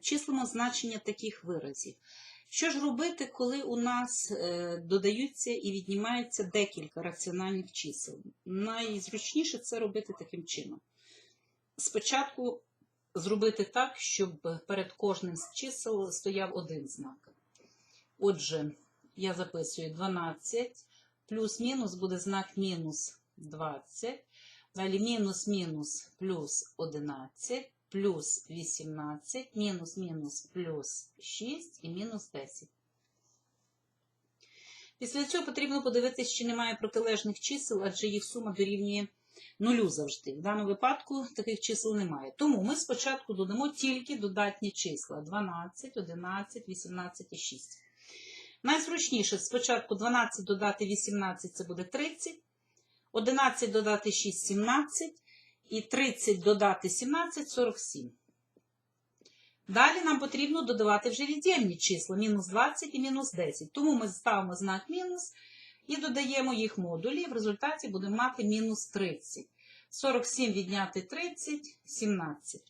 Числимо значення таких виразів. Що ж робити, коли у нас е, додаються і віднімаються декілька раціональних чисел? Найзручніше це робити таким чином. Спочатку зробити так, щоб перед кожним з чисел стояв один знак. Отже, я записую 12, плюс-мінус буде знак мінус 20, далі мінус-мінус плюс 11, плюс 18, мінус-мінус плюс 6 і мінус 10. Після цього потрібно подивитися, чи немає протилежних чисел, адже їх сума дорівнює нулю завжди. В даному випадку таких чисел немає. Тому ми спочатку додамо тільки додатні числа 12, 11, 18 і 6. Найзручніше спочатку 12 додати 18 це буде 30, 11 додати 6 17 і 30 додати 17 47. Далі нам потрібно додавати вже від'ємні числа мінус 20 і мінус 10. Тому ми ставимо знак мінус і додаємо їх модулі. В результаті будемо мати мінус 30. 47 відняти 30 17.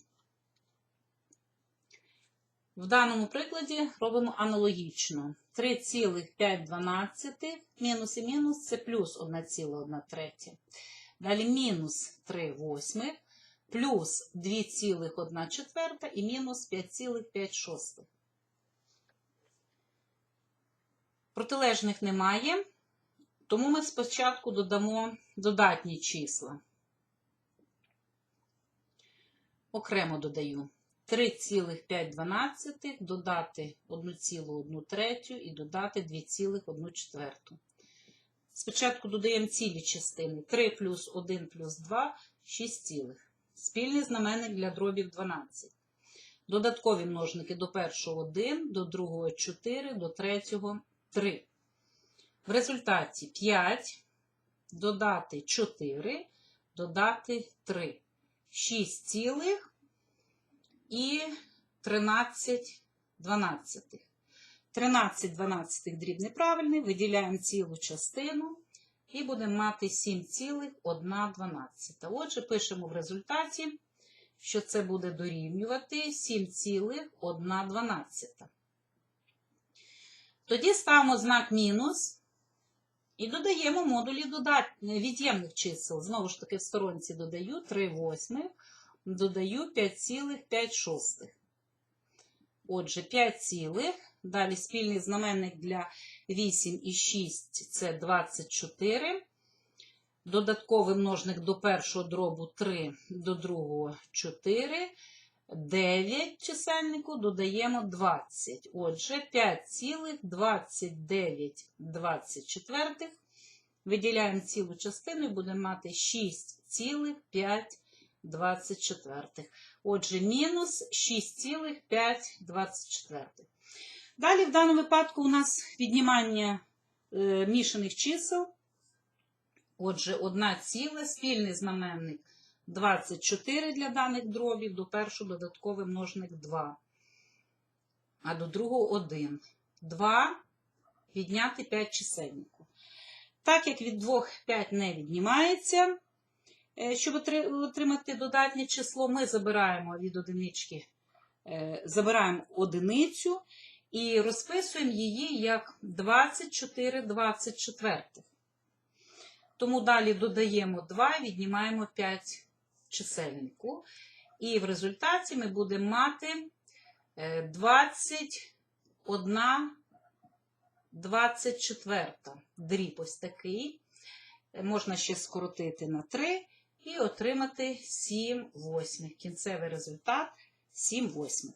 В даному прикладі робимо аналогічно. 3,512 мінус і мінус це плюс 1,1 третя. Далі мінус 3 восьмих, плюс 2,1 четверта і мінус 5,5 шостих. Протилежних немає, тому ми спочатку додамо додатні числа. Окремо додаю 3,5 додати 1,1 третю і додати 2,1 четверту. Спочатку додаємо цілі частини. 3 плюс 1 плюс 2 6 цілих. Спільний знаменник для дробів 12. Додаткові множники до першого 1, до другого 4, до третього 3. В результаті 5 додати 4, додати 3. 6 цілих і 13 дванадцятих. 13 дванадцятих дріб неправильний, виділяємо цілу частину і будемо мати 7,1 Отже, пишемо в результаті, що це буде дорівнювати 7,1 Тоді ставимо знак мінус і додаємо модулі від'ємних чисел. Знову ж таки, в сторонці додаю 3 восьмих, додаю 5,5 шостих. Отже, 5 цілих. Далі спільний знаменник для 8 і 6 це 24. Додатковий множник до першого дробу 3, до другого 4. 9 чисельнику додаємо 20. Отже, 5,29 24. Виділяємо цілу частину і будемо мати 6,5 24. Отже, мінус 6,524. Далі, в даному випадку, у нас віднімання е, мішаних чисел. Отже, одна ціла, спільний знаменник 24 для даних дробів, до першого додатковий множник 2, а до другого 1. 2 відняти 5 чисельнику. Так як від 2 5 не віднімається, е, щоб отримати додатнє число, ми забираємо від одинички, е, забираємо одиницю і розписуємо її як 24 24. Тому далі додаємо 2, віднімаємо 5 чисельнику. І в результаті ми будемо мати 21 24. Дріб ось такий. Можна ще скоротити на 3 і отримати 7 восьмих. Кінцевий результат 7 восьмих.